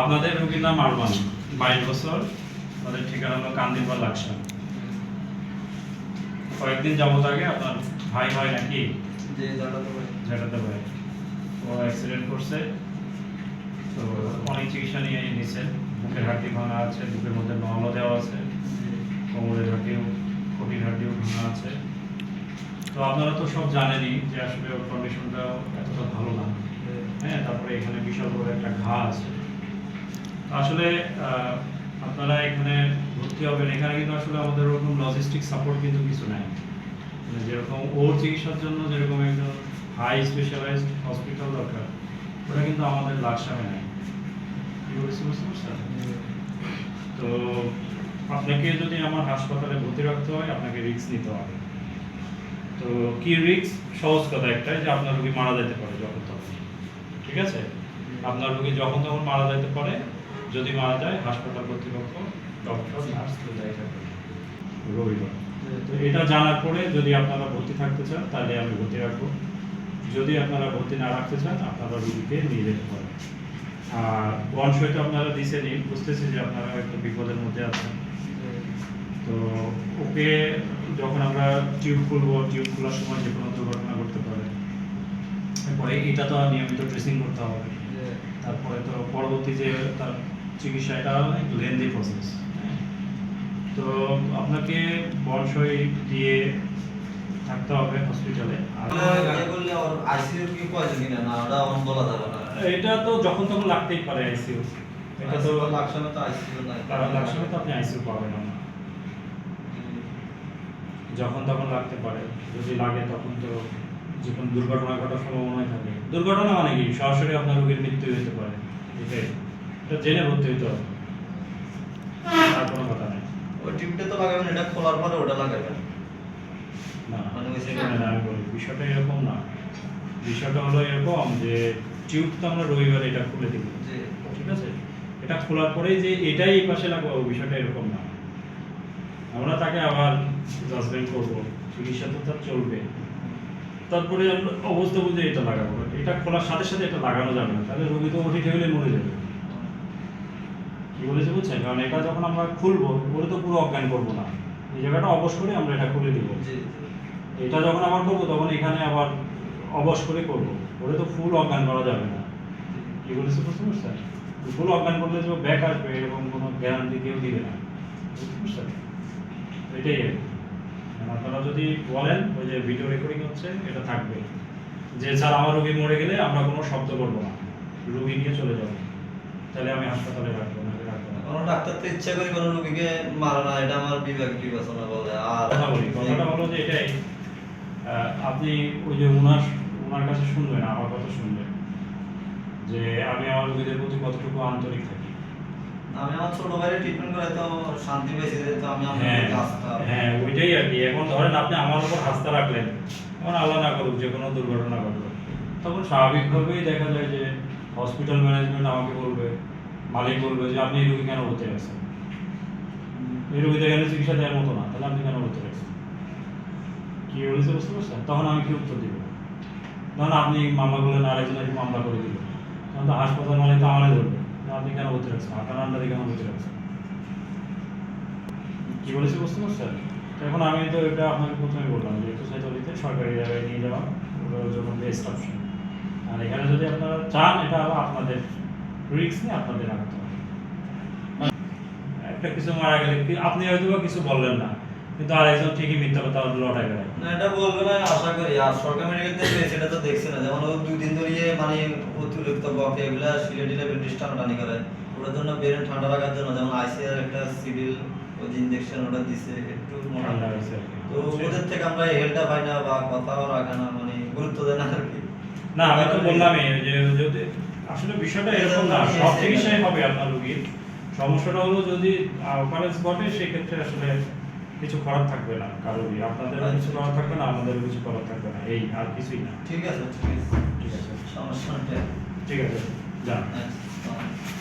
আপনাদের রোগীর নাম আরমান বাইশ বছর। তাদের ঠিকানা হলো কান্দিরপাল লাকসা কয়েকদিন যাবত আগে আপনার ভাই হয় নাকি? জায়গাটা ভাই। ও অ্যাক্সিডেন্ট করছে। তো অনেক চিকিৎসা নিয়ে নিছে। বুকের হাড্ডি ভাঙা আছে বুকের মধ্যে নলও দেওয়া আছে। কোমরের হাড্ডিও কটির হাড্ডিও ভাঙা আছে। তো আপনারা তো সব জানেনই যে আসলে ওর কন্ডিশনটা এতটা ভালো না। হ্যাঁ তারপরে এখানে বিশাল বড় একটা ঘা আছে। আসলে আপনারা এখানে ভর্তি হবেন। এখানে কিন্তু আসলে আমাদের ওরকম লজিস্টিক সাপোর্ট কিন্তু কিছু নাই। মানে যেরকম ওর চিকিৎসার জন্য যেরকম একজন হাই স্পেশালাইজড হসপিটাল দরকার ওটা কিন্তু আমাদের লাকসামে নাই। তো আপনাকে যদি আমার হাসপাতালে ভর্তি রাখতে হয় আপনাকে রিস্ক নিতে হবে। তো কি রিস্ক সহজ কথা একটাই যে আপনার রোগী মারা যেতে পারে যখন তখন। ঠিক আছে? আপনার রোগী যখন তখন মারা যেতে পারে যদি মারা যায় হাসপাতাল কর্তৃপক্ষ ডক্টর নার্স কেউ দায়ী থাকবে রবিবার। তো এটা জানার পরে যদি আপনারা ভর্তি থাকতে চান তাহলে আমি ভর্তি রাখব। যদি আপনারা ভর্তি না রাখতে চান আপনারা রুগীকে নিয়ে যেতে পারেন। আর তো আপনারা দিচ্ছেনই বুঝতেছি যে আপনারা একটু বিপদের মধ্যে আছেন। তো ওকে যখন আমরা টিউব খুলবো টিউব খোলার সময় যে কোনো দুর্ঘটনা করতে পারে। তারপরে এটা তো নিয়মিত ড্রেসিং করতে হবে। তারপরে তো পরবর্তী যে তার চিকিৎসা এটা একটু লেন্দি প্রসেস তো আপনাকে বনসই দিয়ে থাকতে হবে হসপিটালে যাবে এটা তো যখন তখন লাগতেই পারে আইসিইউ এটা তো লাকসামে তো আইসিইউ নাই। লাকসামে তো আপনি আইসিইউ পাবেন না। যখন তখন লাগতে পারে। যদি লাগে তখন তো যে কোনো দুর্ঘটনা ঘটার সম্ভাবনাই থাকে। দুর্ঘটনা মানে কি? সরাসরি আপনার রোগীর মৃত্যু হতে পারে। এটাই। এটা জেনে ভর্তি হতে হবে। আর কোনো কথা নেই। ওই টিউবটা তো লাগাবেন এটা খোলার পরে ওটা লাগাবেন। না মানে ওই না আমি বলি বিষয়টা এরকম না। বিষয়টা হলো এরকম যে টিউব তো আমরা রবিবার এটা খুলে দিব। ঠিক আছে? এটা খোলার পরেই যে এটাই এই পাশে লাগাবো বিষয়টা এরকম না। আমরা তাকে আবার জাজমেন্ট করব চিকিৎসা তো তার চলবে। তারপরে অবস্থা বুঝে এটা লাগাবো। এটা খোলার সাথে সাথে এটা লাগানো যাবে না। তাহলে রোগী তো ওটি টেবিলে মরে যাবে। কি বলেছে বুঝছেন? কারণ এটা যখন আমরা খুলবো ওরে তো পুরো অজ্ঞান করব না। এই জায়গাটা অবশ করে আমরা এটা খুলে দিব। এটা যখন আবার করব তখন এখানে আবার অবশ করে করব। ওরে তো ফুল অজ্ঞান করা যাবে না। কি বলেছে বুঝতে পারছেন? ফুল অজ্ঞান করলে যে ব্যাক আসবে এরকম কোনো গ্যারান্টি কেউ দিবে না। বুঝতে পারছেন? এটাই আর মানে আপনারা যদি বলেন ওই যে ভিডিও রেকর্ডিং হচ্ছে এটা থাকবে। যে স্যার আমার রোগী মরে গেলে আমরা কোনো শব্দ করব না। রোগী নিয়ে চলে যাব। তাহলে আমি হাসপাতালে রাখব না রাখব না। কোনো ডাক্তার তো ইচ্ছা করে কোনো রোগীকে মারে না এটা আমার বিবেক বিবেচনা বলে। আর কথা বলি কথাটা হলো যে এটাই। আপনি ওই যে উনার উনার কাছে শুনবেন আমার কথা শুনবেন যে আমি আমার রোগীদের প্রতি কতটুকু আন্তরিক থাকি। আমি আমার ছোট ভাইয়ের ট্রিটমেন্ট করে তো শান্তি পেয়েছি তো আমি আমার হ্যাঁ হ্যাঁ ওইটাই আর কি। এখন ধরেন আপনি আমার উপর হাসতে রাখলেন এখন আল্লাহ না করুক যে কোনো দুর্ঘটনা ঘটলো তখন স্বাভাবিকভাবেই দেখা যায় যে হসপিটাল ম্যানেজমেন্ট আমাকে বলবে, মালিক বলবে যে আপনি এই রোগী কেন ভর্তি রাখছেন এই রোগীতে এখানে চিকিৎসা দেওয়ার মতো না, তাহলে আপনি কেন ভর্তি রাখছেন কি বলেছে বুঝতে পারছেন? তখন আমি কি উত্তর দিব? ধরুন আপনি মামলা করলেন আরেকজন এসে মামলা করে দিল। তখন তো হাসপাতাল মালিক তো আমারই ধরবে আপনি কেন ভর্তি রাখছেন আপনার আন্ডারে কেন ভর্তি রাখছেন কি বলেছি বুঝতে পারছেন? এখন আমি তো এটা আপনাকে প্রথমে বললাম যে একটু সাইতলিতে সরকারি জায়গায় নিয়ে যাওয়া ওটার জন্য বেস্ট অপশন আর এখানে যদি আপনারা চান এটা আবার আপনাদের রিস্ক নিয়ে আপনাদের রাখতে হবে। একটা কিছু মারা গেলে আপনি হয়তো কিছু বললেন না কিন্তু আরেকজন ঠিকই মিথ্যা কথা লটাই বেড়ায় না এটা বলবে না আশা করি। আর সরকার মেডিকেল থেকে সেটা তো দেখছি না। যেমন ও দুই দিন ধরে মানে অতিরিক্ত বকে এগুলা সিলে টিলে ব্রিটিশ টানাটানি করে। ওটার জন্য ব্রেন ঠান্ডা রাখার জন্য যেমন আইসিআর একটা সিভিল ওই যে ইঞ্জেকশন ওটা দিছে একটু ঠান্ডা হয়েছে তো ওদের থেকে আমরা হেলটা পাই না বা কথাও রাখে না মানে গুরুত্ব দেয় না আর কি। না আমি তো বললামই যে যদি আসলে বিষয়টা এরকম না সব চিকিৎসাই হবে আপনার রোগীর। সমস্যাটা হলো যদি অকারেন্স ঘটে সেক্ষেত্রে আসলে কিছু করার থাকবে না কারোরই আপনাদের কিছু করার থাকবে না আমাদের কিছু করার থাকবে না এই আর কিছুই না। ঠিক আছে ঠিক আছে। ঠিক আছে। সমস্যা ঠিক আছে যান। আচ্ছা